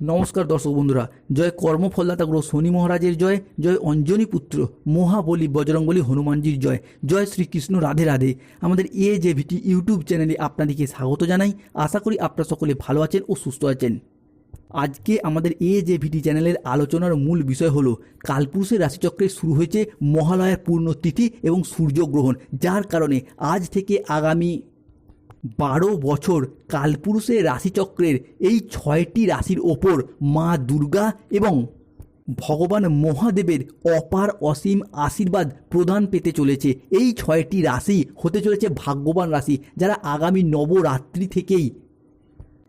নমস্কার দর্শক বন্ধুরা, জয় কর্মফলদাতা গ্রহ শনি মহারাজের জয় জয় অঞ্জনী পুত্র মহাবলী বজরঙ্গলী হনুমানজির জয় জয় শ্রীকৃষ্ণ রাধে রাধে। আমাদের এ জে ভিটি ইউটিউব চ্যানেলে আপনাদেরকে স্বাগত জানাই। আশা করি আপনারা সকলে ভালো আছেন ও সুস্থ আছেন। আজকে আমাদের এ জে ভিটি চ্যানেলের আলোচনার মূল বিষয় হলো, কালপুরুষের রাশিচক্রে শুরু হয়েছে মহালয়ার পূর্ণ তিথি এবং সূর্যগ্রহণ যার কারণে আজ থেকে আগামী বারো বছর কালপুরুষের রাশিচক্রের এই ছয়টি রাশির ওপর মা দুর্গা এবং ভগবান মহাদেবের অপার অসীম আশীর্বাদ প্রদান পেতে চলেছে। এই ছয়টি রাশি হতে চলেছে ভাগ্যবান রাশি, যারা আগামী নবরাত্রি থেকেই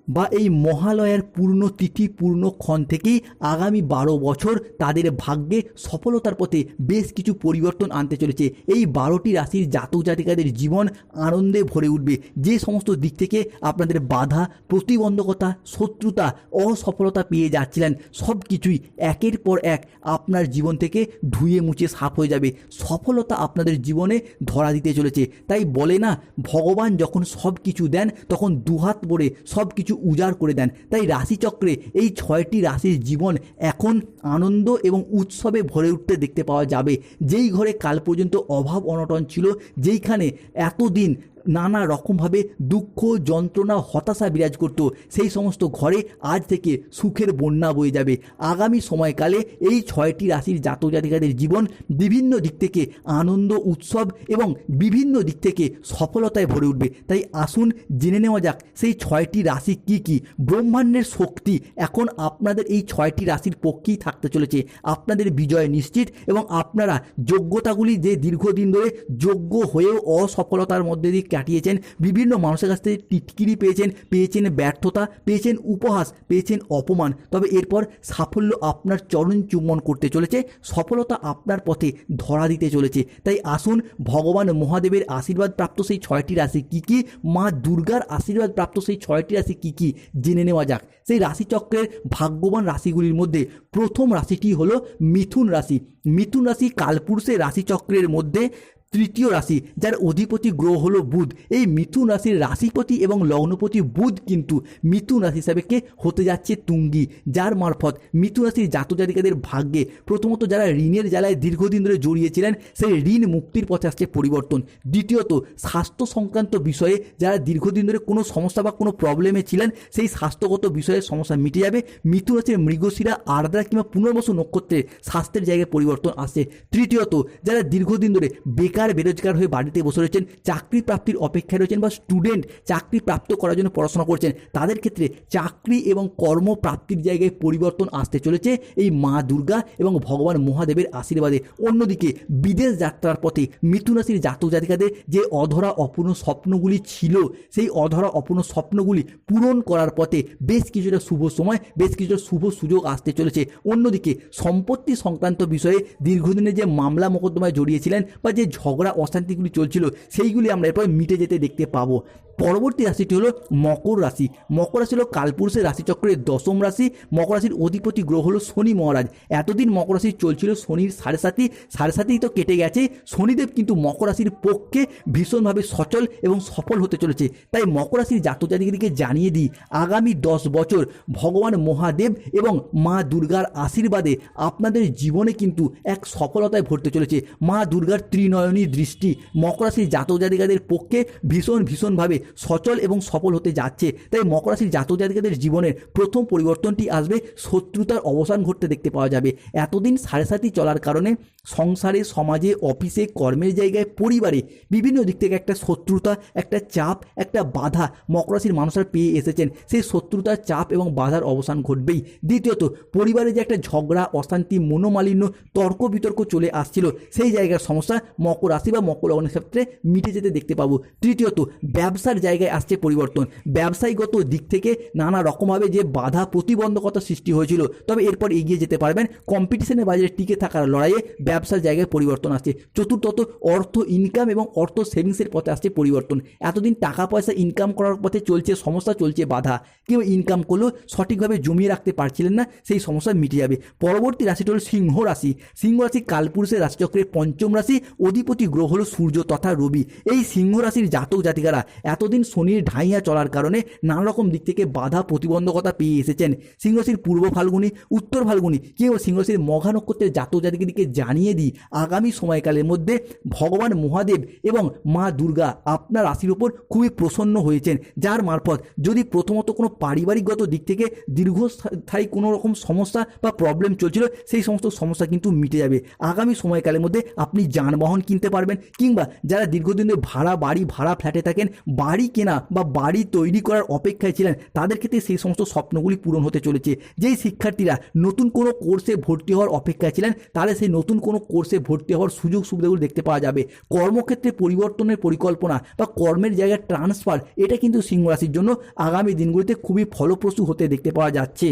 বা এই মহালয়ার পূর্ণ তিথি, পূর্ণ ক্ষণ থেকেই আগামী বারো বছর তাদের ভাগ্যে সফলতার পথে বেশ কিছু পরিবর্তন আনতে চলেছে। এই বারোটি রাশির জাতক জাতিকাদের জীবন আনন্দে ভরে উঠবে। যে সমস্ত দিক থেকে আপনাদের বাধা, প্রতিবন্ধকতা, শত্রুতা, অসফলতা পেয়ে যাচ্ছিলেন সব কিছুই একের পর এক আপনার জীবন থেকে ধুয়ে মুছে সাফ হয়ে যাবে। সফলতা আপনাদের জীবনে ধরা দিতে চলেছে। তাই বলে না, ভগবান যখন সব কিছু দেন, তখন দুহাত ভরে সব কিছু উজাড় করে দেন। তাই রাশিচক্রে এই ছয়টি রাশির জীবন এখন আনন্দ এবং উৎসবে ভরে উঠতে দেখতে পাওয়া যাবে। যেই ঘরে কাল পর্যন্ত অভাব অনটন ছিল, যেইখানে এতদিন নানা রকমভাবে দুঃখ, যন্ত্রণা, হতাশা বিরাজ করত। সেই সমস্ত ঘরে আজ থেকে সুখের বন্যা বয়ে যাবে। আগামী সময়কালে এই ছয়টি রাশির জাতক জাতিকাদের জীবন বিভিন্ন দিক থেকে আনন্দ, উৎসব এবং বিভিন্ন দিক থেকে সফলতায় ভরে উঠবে। তাই আসুন জেনে নেওয়া যাক, সেই ছয়টি রাশি কি কি? ব্রহ্মাণ্ডের শক্তি এখন আপনাদের এই ছয়টি রাশির পক্ষেই থাকতে চলেছে। আপনাদের বিজয় নিশ্চিত এবং আপনারা যোগ্যতাগুলি যে দীর্ঘদিন ধরে যোগ্য হয়েও অসফলতার মধ্যে দিয়ে কাটিয়েছেন বিভিন্ন মানুষের কাছ থেকে টিটকিরি পেয়েছেন পেয়েছেন ব্যর্থতা, পেয়েছেন উপহাস, পেয়েছেন অপমান। তবে এরপর সাফল্য আপনার চরণ চুম্বন করতে চলেছে, সফলতা আপনার পথে ধরা দিতে চলেছে। তাই আসুন, ভগবান মহাদেবের আশীর্বাদ প্রাপ্ত সেই ছয়টি রাশি কী কী? মা দুর্গার আশীর্বাদ প্রাপ্ত সেই ছয়টি রাশি কী কী? জেনে নেওয়া যাক। সেই রাশিচক্রের ভাগ্যবান রাশিগুলির মধ্যে প্রথম রাশিটি হলো মিথুন রাশি। মিথুন রাশি কালপুরুষের রাশিচক্রের মধ্যে তৃতীয় রাশি, যার অধিপতি গ্রহ হলো বুধ। এই মিথুন রাশির রাশিপতি এবং লগ্নপতি বুধ কিন্তু মিথুন রাশি হিসাবে কে হতে যাচ্ছে তুঙ্গি, যার মারফত মিথুন রাশির জাতজাতিকাদের ভাগ্যে প্রথমত যারা ঋণের জ্বালায় দীর্ঘদিন ধরে জড়িয়েছিলেন, সেই ঋণ মুক্তির পথে আসছে পরিবর্তন। দ্বিতীয়ত, স্বাস্থ্য সংক্রান্ত বিষয়ে যারা দীর্ঘদিন ধরে কোনো সমস্যা বা কোনো প্রবলেমে ছিলেন, সেই স্বাস্থ্যগত বিষয়ে সমস্যা মিটে যাবে। মিথুন রাশির মৃগশিরা, আর্দ্রা কিংবা পুনর্বসু নক্ষত্রে স্বাস্থ্যের জায়গায় পরিবর্তন আসছে। তৃতীয়ত, যারা দীর্ঘদিন ধরে বেকার বেরোজগার হয়ে বাড়িতে বসে রয়েছেন, চাকরি প্রাপ্তির অপেক্ষায় রয়েছেন বা স্টুডেন্ট চাকরি প্রাপ্ত করার জন্য পড়াশোনা করছেন, তাদের ক্ষেত্রে চাকরি এবং কর্মপ্রাপ্তির জায়গায় পরিবর্তন আসতে চলেছে এই মা দুর্গা এবং ভগবান মহাদেবের আশীর্বাদে। অন্যদিকে বিদেশ যাত্রার পথে মিথুন রাশির জাতক জাতিকাদের যে অধরা অপূর্ণ স্বপ্নগুলি ছিল, সেই অধরা অপূর্ণ স্বপ্নগুলি পূরণ করার পথে বেশ কিছুটা শুভ সময়, বেশ কিছুটা শুভ সুযোগ আসতে চলেছে। অন্যদিকে সম্পত্তি সংক্রান্ত বিষয়ে দীর্ঘদিনে যে মামলা মোকদ্দমায় জড়িয়েছিলেন বা যে ঝগড়া অশান্তিগুলি চলছিল সেইগুলি আমরা এরপর মিটে যেতে দেখতে পাবো। পরবর্তী রাশিটি হলো মকর রাশি। মকর রাশি হলো কালপুরুষের রাশিচক্রের দশম রাশি। মকর রাশির অধিপতি গ্রহ হলো শনি মহারাজ। এতদিন মকর রাশি চলছিল শনির সাড়ে সাতি সাড়ে সাতেই তো কেটে গেছে। শনিদেব কিন্তু মকর রাশির পক্ষে ভীষণভাবে সচল এবং সফল হতে চলেছে। তাই মকর রাশির জাতজাতিকে জানিয়ে দিই, আগামী দশ বছর ভগবান মহাদেব এবং মা দুর্গার আশীর্বাদে আপনাদের জীবনে কিন্তু এক সফলতায় ভরতে চলেছে। মা দুর্গার ত্রিনয়নী দৃষ্টি মকর রাশির জাতক জাতিকাদের পক্ষে ভীষণ ভীষণভাবে সচল এবং সফল হতে যাচ্ছে। তাই মকর রাশির জাতক জাতিকাদের জীবনের প্রথম পরিবর্তনটি আসবে, শত্রুতার অবসান ঘটতে দেখতে পাওয়া যাবে। এতদিন সাড়ে সাতি চলার কারণে সংসারে, সমাজে, অফিসে, কর্মের জায়গায়, পরিবারে বিভিন্ন দিক থেকে একটা শত্রুতা, একটা চাপ, একটা বাধা মকর রাশির মানুষরা পেয়ে এসেছেন। সেই শত্রুতার চাপ এবং বাধার অবসান ঘটবেই। দ্বিতীয়ত, পরিবারে যে একটা ঝগড়া, অশান্তি, মনোমালিন্য, তর্ক বিতর্ক চলে আসছিল, সেই জায়গার সমস্যা মকর রাশি বা মকর লগ্নের ক্ষেত্রে মিটে যেতে দেখতে পাবো। তৃতীয়ত, ব্যবসার জায়গায় আসছে পরিবর্তন। ব্যবসায়ীগত দিক থেকে নানা রকমভাবে যে বাধা প্রতিবন্ধকতা সৃষ্টি হয়েছিল, তবে এরপর এগিয়ে যেতে পারবেন। কম্পিটিশনের বাজারে টিকে থাকার লড়াইয়ে ব্যবসার জায়গায় পরিবর্তন আসছে। চতুর্থত অর্থ ইনকাম এবং অর্থ সেভিংসের পথে আসছে পরিবর্তন। এতদিন টাকা পয়সা ইনকাম করার পথে চলছে, সমস্যা চলছে, বাধা। কেউ ইনকাম করলেও সঠিকভাবে জমিয়ে রাখতে পারছিলেন না, সেই সমস্যা মিটে যাবে। পরবর্তী রাশিটি হল সিংহ রাশি। সিংহ রাশি কালপুরুষের রাশিচক্রের পঞ্চম রাশি। অধিপতি গ্রহ হল সূর্য তথা রবি। এই সিংহ রাশির জাতক জাতিকারা এত এতদিন শনির ঢাইয়া চলার কারণে নানা রকম দিক থেকে বাধা প্রতিবন্ধকতা পেয়ে এসেছেন। সিংহশির পূর্ব ফাল্গুনি, উত্তর ফাল্গুনি কেউ সিংহরাশির মঘা নক্ষত্রের জাতক জাতিকে জানিয়ে দিই, আগামী সময়কালের মধ্যে ভগবান মহাদেব এবং মা দুর্গা আপনার রাশির উপর খুবই প্রসন্ন হয়েছেন, যার মারফত যদি প্রথমত কোনো পারিবারিকগত দিক থেকে দীর্ঘস্থায়ী কোনো রকম সমস্যা বা প্রবলেম চলছিল, সেই সমস্ত সমস্যা কিন্তু মিটে যাবে। আগামী সময়কালের মধ্যে আপনি যানবাহন কিনতে পারবেন, কিংবা যারা দীর্ঘদিন ধরে ভাড়া বাড়ি, ভাড়া ফ্ল্যাটে থাকেন, বাড়ি কেনা বা বাড়ি তৈরি করার অপেক্ষায় ছিলেন, তাদের ক্ষেত্রে সেই সমস্ত স্বপ্নগুলি পূরণ হতে চলেছে। যেই শিক্ষার্থীরা নতুন কোনো কোর্সে ভর্তি হওয়ার অপেক্ষায় ছিলেন তাহলে সেই নতুন কোনো কোর্সে ভর্তি হওয়ার সুযোগ সুবিধাগুলো দেখতে পাওয়া যাবে। কর্মক্ষেত্রে পরিবর্তনের পরিকল্পনা বা কর্মের জায়গায় ট্রান্সফার, এটা কিন্তু সিংহরাশির জন্য আগামী দিনগুলিতে খুবই ফলপ্রসূ হতে দেখতে পাওয়া যাচ্ছে।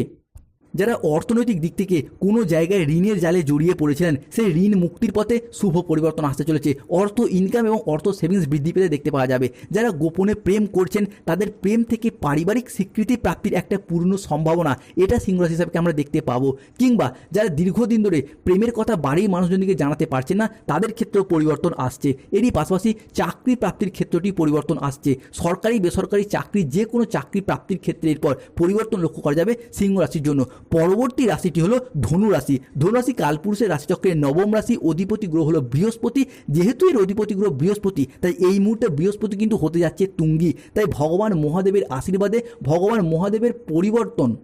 যারা অর্থনৈতিক দিক থেকে কোনো জায়গায় ঋণের জালে জড়িয়ে পড়েছিলেন, সেই ঋণ মুক্তির পথে শুভ পরিবর্তন আসতে চলেছে। অর্থ ইনকাম এবং অর্থ সেভিংস বৃদ্ধি পেতে দেখতে পাওয়া যাবে। যারা গোপনে প্রেম করছেন, তাদের প্রেম থেকে পারিবারিক স্বীকৃতি প্রাপ্তির একটা পূর্ণ সম্ভাবনা, এটা সিংহরাশি হিসাবে আমরা দেখতে পাবো। কিংবা যারা দীর্ঘদিন ধরে প্রেমের কথা বাড়ির মানুষজনকে জানাতে পারছেন না, তাদের ক্ষেত্রেও পরিবর্তন আসছে। এরই পাশাপাশি চাকরি প্রাপ্তির ক্ষেত্রটি পরিবর্তন আসছে। সরকারি, বেসরকারি চাকরি যে কোনো চাকরি প্রাপ্তির ক্ষেত্রে এরপর পরিবর্তন লক্ষ্য করা যাবে সিংহ রাশির জন্য। পরবর্তী রাশিটি হলো ধনু রাশি। ধনু রাশি কালপুরুষের রাশিচক্রের নবম রাশি, অধিপতি গ্রহ হলো বৃহস্পতি। যেহেতু এর অধিপতি গ্রহ বৃহস্পতি, তাই এই মুহূর্তে বৃহস্পতি কিন্তু হতে যাচ্ছে তুঙ্গি। তাই ভগবান মহাদেবের আশীর্বাদে ভগবান মহাদেবের পরিবর্তন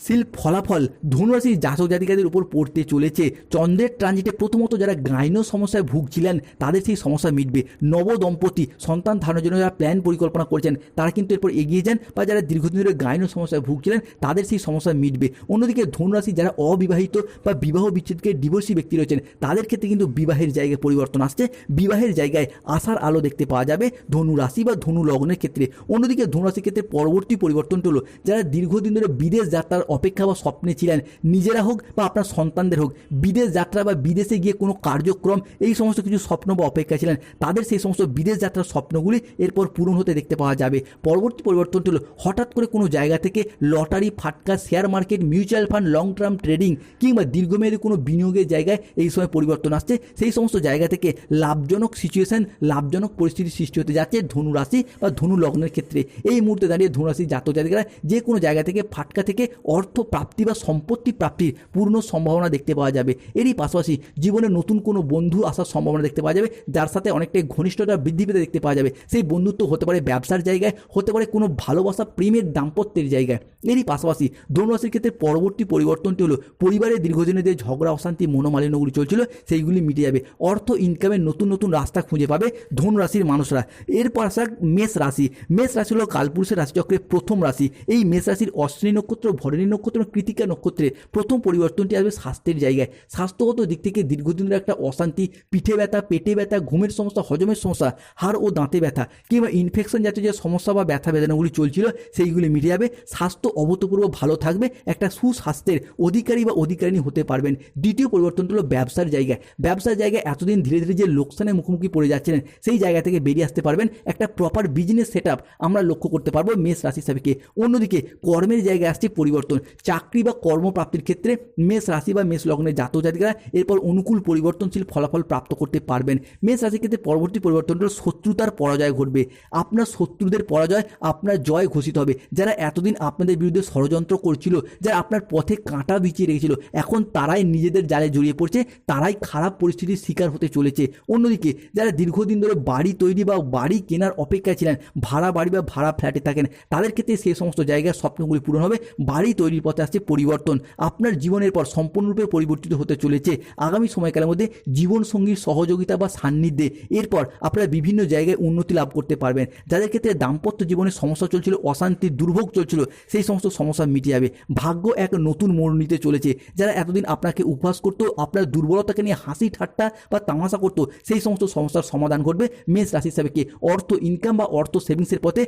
শিল ফলাফল ধনুরাশির জাতক জাতিকাদের উপর পড়তে চলেছে। চন্দ্রের ট্রানজিটে প্রথমত যারা গাইনো সমস্যায় ভুগছিলেন, তাদের সেই সমস্যা মিটবে। নব দম্পতি, সন্তান ধারণের জন্য যারা প্ল্যান পরিকল্পনা করেছেন, তারা কিন্তু এরপর এগিয়ে যান বা যারা দীর্ঘদিন ধরে গাইনো সমস্যায় ভুগছিলেন, তাদের সেই সমস্যা মিটবে। অন্যদিকে ধনুরাশি যারা অবিবাহিত বা বিবাহ বিচ্ছেদকে ডিভোর্সি ব্যক্তি রয়েছেন, তাদের ক্ষেত্রে কিন্তু বিবাহের জায়গায় পরিবর্তন আসছে। বিবাহের জায়গায় আশার আলো দেখতে পাওয়া যাবে ধনু রাশি বা ধনু লগ্নের ক্ষেত্রে। অন্যদিকে ধনুরাশির ক্ষেত্রে পরবর্তী পরিবর্তনটি হলো, যারা দীর্ঘদিন ধরে বিদেশ যাত্রার অপেক্ষা বা স্বপ্নে ছিলেন। নিজেরা হোক বা আপনার সন্তানদের হোক, বিদেশ যাত্রা বা বিদেশে গিয়ে কোনো কার্যক্রম, এই সমস্ত কিছু স্বপ্ন বা অপেক্ষা ছিলেন। তাদের সেই সমস্ত বিদেশ যাত্রার স্বপ্নগুলি এরপর পূরণ হতে দেখতে পাওয়া যাবে। পরবর্তী পরিবর্তনটি হলো, হঠাৎ করে কোনো জায়গা থেকে লটারি, ফাটকা share market mutual fund long term trading কিংবা দীর্ঘমেয়াদী কোনো বিনিয়োগের জায়গায় এই সময় পরিবর্তন আসছে। সেই সমস্ত জায়গা থেকে লাভজনক সিচুয়েশন লাভজনক পরিস্থিতি সৃষ্টি হতে যাচ্ছে ধনু রাশি বা ধনু লগ্নের ক্ষেত্রে। এই মুহূর্তে দাঁড়িয়ে ধনু রাশির জাতক জাতিকারা যে কোনো জায়গা থেকে, ফাটকা থেকে অর্থ প্রাপ্তি বা সম্পত্তি প্রাপ্তির পূর্ণ সম্ভাবনা দেখতে পাওয়া যাবে। এরই পাশাপাশি জীবনে নতুন কোনো বন্ধু আসার সম্ভাবনা দেখতে পাওয়া যাবে, যার সাথে অনেকটাই ঘনিষ্ঠতা বৃদ্ধি পেতে দেখতে পাওয়া যাবে। সেই বন্ধুত্ব হতে পারে ব্যবসার জায়গায়, হতে পারে কোনো ভালোবাসা প্রেমের দাম্পত্যের জায়গায়। এরই পাশাপাশি ধনুরাশির ক্ষেত্রে পরবর্তী পরিবর্তনটি হলো পরিবারের দীর্ঘদিনের যে ঝগড়া, অশান্তি, মনোমালিন্যগুলি চলছিল, সেইগুলি মিটে যাবে। অর্থ ইনকামের নতুন নতুন রাস্তা খুঁজে পাবে ধনুরাশির মানুষরা। এর পাশাক মেষ রাশি মেষ রাশি হলো কালপুরুষের রাশিচক্রের প্রথম রাশি। এই মেষ রাশির অশ্বিনী নক্ষত্র ভরণী নক্ষত্র এবং কৃতিকা নক্ষত্রের প্রথম পরিবর্তনটি আসবে স্বাস্থ্যের জায়গায়। স্বাস্থ্যগত দিক থেকে দীর্ঘদিনের একটা অশান্তি, পিঠে ব্যথা, পেটে ব্যথা, ঘুমের সমস্যা, হজমের সমস্যা, হাড় ও দাঁতে ব্যথা কিংবা ইনফেকশন জাতীয় যে সমস্যা বা ব্যথা বেদনাগুলি চলছিল, সেইগুলি মিটে যাবে। স্বাস্থ্য অভূতপূর্ব ভালো থাকবে, একটা সুস্বাস্থ্যের অধিকারী বা অধিকারিণী হতে পারবেন। দ্বিতীয় পরিবর্তনটি হলো ব্যবসার জায়গায় ব্যবসার জায়গায় এতদিন ধীরে ধীরে যে লোকসানের মুখোমুখি পড়ে যাচ্ছিলেন, সেই জায়গা থেকে বেরিয়ে আসতে পারবেন। একটা প্রপার বিজনেস সেট আমরা লক্ষ্য করতে পারব মেষ রাশি হিসাবে। অন্যদিকে কর্মের জায়গায় আসছে পরিবর্তন। চাকরি বা কর্মপ্রাপ্তির ক্ষেত্রে মেষ রাশি বা মেষ লগ্নের জাতক জাতিকারা এরপর অনুকূল পরিবর্তনশীল ফলাফল প্রাপ্ত করতে পারবেন। মেষ রাশির ক্ষেত্রে পরবর্তী পরিবর্তন হলো শত্রুতার পরাজয় ঘটবে। আপনার শত্রুদের পরাজয়, আপনার জয় ঘোষিত হবে। যারা এতদিন আপনাদের বিরুদ্ধে ষড়যন্ত্র করছিল, যারা আপনার পথে কাঁটা বিছিয়ে রেখেছিল, এখন তারাই নিজেদের জালে জড়িয়ে পড়ছে, তারাই খারাপ পরিস্থিতির শিকার হতে চলেছে। অন্যদিকে, যারা দীর্ঘদিন ধরে বাড়ি তৈরি বা বাড়ি কেনার অপেক্ষায় ছিলেন, ভাড়া বাড়ি বা ভাড়া ফ্ল্যাটে থাকেন, তাদের ক্ষেত্রে সেই সমস্ত জায়গায় স্বপ্নগুলি পূরণ হবে। বাড়ি তৈরির পথে আসছে পরিবর্তন। আপনার জীবনের পর সম্পূর্ণরূপে পরিবর্তিত হতে চলেছে। আগামী সময়কালের মধ্যে জীবনসঙ্গীর সহযোগিতা বা সান্নিধ্যে এরপর আপনারা বিভিন্ন জায়গায় উন্নতি লাভ করতে পারবেন। যাদের ক্ষেত্রে দাম্পত্য জীবনে সমস্যা চলছিল, অশান্তি, দুর্ভোগ চলছিল, সেই সমস্ত সমস্যা মিটে যাবে। ভাগ্য এক নতুন মোড় নিতে চলেছে। যারা এতদিন আপনাকে উপহাস করতো, আপনার দুর্বলতাকে নিয়ে হাসি ঠাট্টা বা তামাশা করতো, সেই সমস্ত সমস্যার সমাধান ঘটবে মেষ রাশি হিসাবে। অর্থ ইনকাম বা অর্থ সেভিংসের পথে